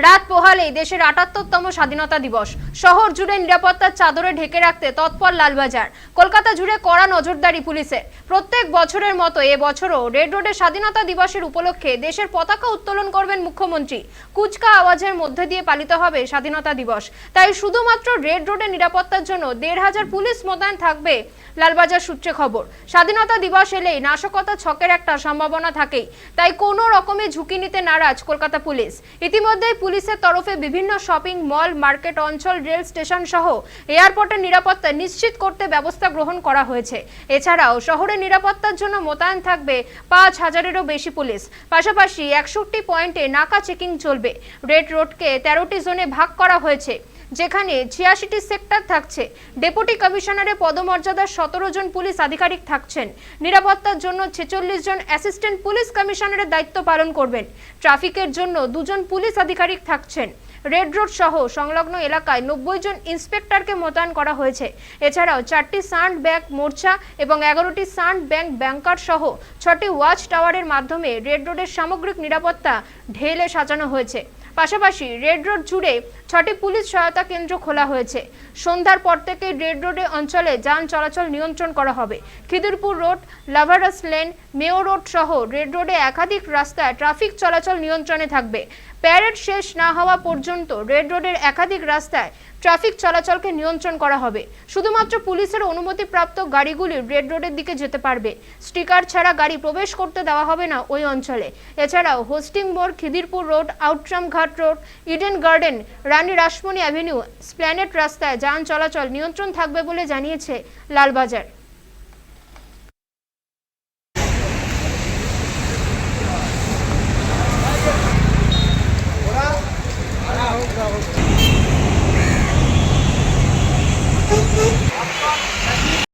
রাত পোহালেই দেশের আটাত্তরতম স্বাধীনতা দিবস। শহর জুড়ে নিরাপত্তার চাদরে ঢেকে রাখতে তৎপর লালবাজার। কলকাতা জুড়ে কড়া নজরদারি পুলিশের। প্রত্যেক বছরের মতো এ বছরও রেড রোডে স্বাধীনতা দিবসের উপলক্ষে দেশের পতাকা উত্তোলন করবেন মুখ্যমন্ত্রী। কুচকা আওয়াজের মধ্যে দিয়ে পালিত হবে স্বাধীনতা দিবস। তাই শুধুমাত্র রেড রোডে নিরাপত্তার জন্য দেড় হাজার পুলিশ মোতায়েন থাকবে লালবাজার সূত্রে খবর। স্বাধীনতা দিবস এলেই নাশকতা ছকের একটা সম্ভাবনা থাকেই। তাই কোনো রকমের ঝুঁকি নিতে নারাজ কলকাতা পুলিশ। ইতিমধ্যেই পুলিশের তরফে বিভিন্ন শপিং মল, মার্কেট অঞ্চল, রেল স্টেশন সহ এয়ারপোর্টের নিরাপত্তা নিশ্চিত করতে ব্যবস্থা গ্রহণ করা হয়েছে। এছাড়াও শহরের নিরাপত্তার জন্য মোতায়েন থাকবে পাঁচ হাজারেরও বেশি পুলিশ। পাশাপাশি একষট্টি পয়েন্টে নাকা চেকিং চলবে। রেড রোডকে তেরোটি জোনে ভাগ করা হয়েছে। যেখানে ছিয়াশিটি সেক্টর থাকছে। ডেপুটি কমিশনারের পদমর্যাদার সতেরো জন পুলিশ আধিকারিক থাকছেন। নিরাপত্তার জন্য ছেচল্লিশ জন অ্যাসিস্ট্যান্ট পুলিশ কমিশনারের দায়িত্ব পালন করবেন। ট্রাফিকের জন্য দুজন পুলিশ আধিকারিক থাকছেন। রেড রোড সহ সংলগ্ন এলাকায় নব্বই জন ইন্সপেক্টরকে মোতায়েন করা হয়েছে। এছাড়াও চারটি সান্ড ব্যাংক মোর্চা এবং এগারোটি সান্ড ব্যাংক ব্যাংকার সহ ছটি ওয়াচ টাওয়ারের মাধ্যমে রেড রোডের সামগ্রিক নিরাপত্তা ঢেলে সাজানো হয়েছে। পাশাপাশি রেড রোড জুড়ে ছটি পুলিশ সহায়তা কেন্দ্র খোলা হয়েছে। সন্ধ্যার পর থেকে রেড রোডে অঞ্চলে যান চলাচল নিয়ন্ত্রণ করা হবে। খিদিরপুর রোড, লাভারাস লেন মেও রোড সহ রেড রোডে একাধিক রাস্তায় ট্রাফিক চলাচল নিয়ন্ত্রণে থাকবে। প্যারেড শেষ না হওয়া পর্যন্ত রেড রোডের একাধিক রাস্তায় ট্রাফিক চলাচলকে নিয়ন্ত্রণ করা হবে। শুধুমাত্র পুলিশের অনুমতিপ্রাপ্ত গাড়িগুলি রেড রোডের দিকে যেতে পারবে। স্টিকার ছাড়া গাড়ি প্রবেশ করতে দেওয়া হবে না ওই অঞ্চলে। এছাড়াও হোস্টিং মোড়, Khidirpur road, Outram ghat road Eden Garden Rani Rashmoni avenue Esplanade রাস্তায় যান চলাচল নিয়ন্ত্রণ থাকবে বলে জানিয়েছে লালবাজার।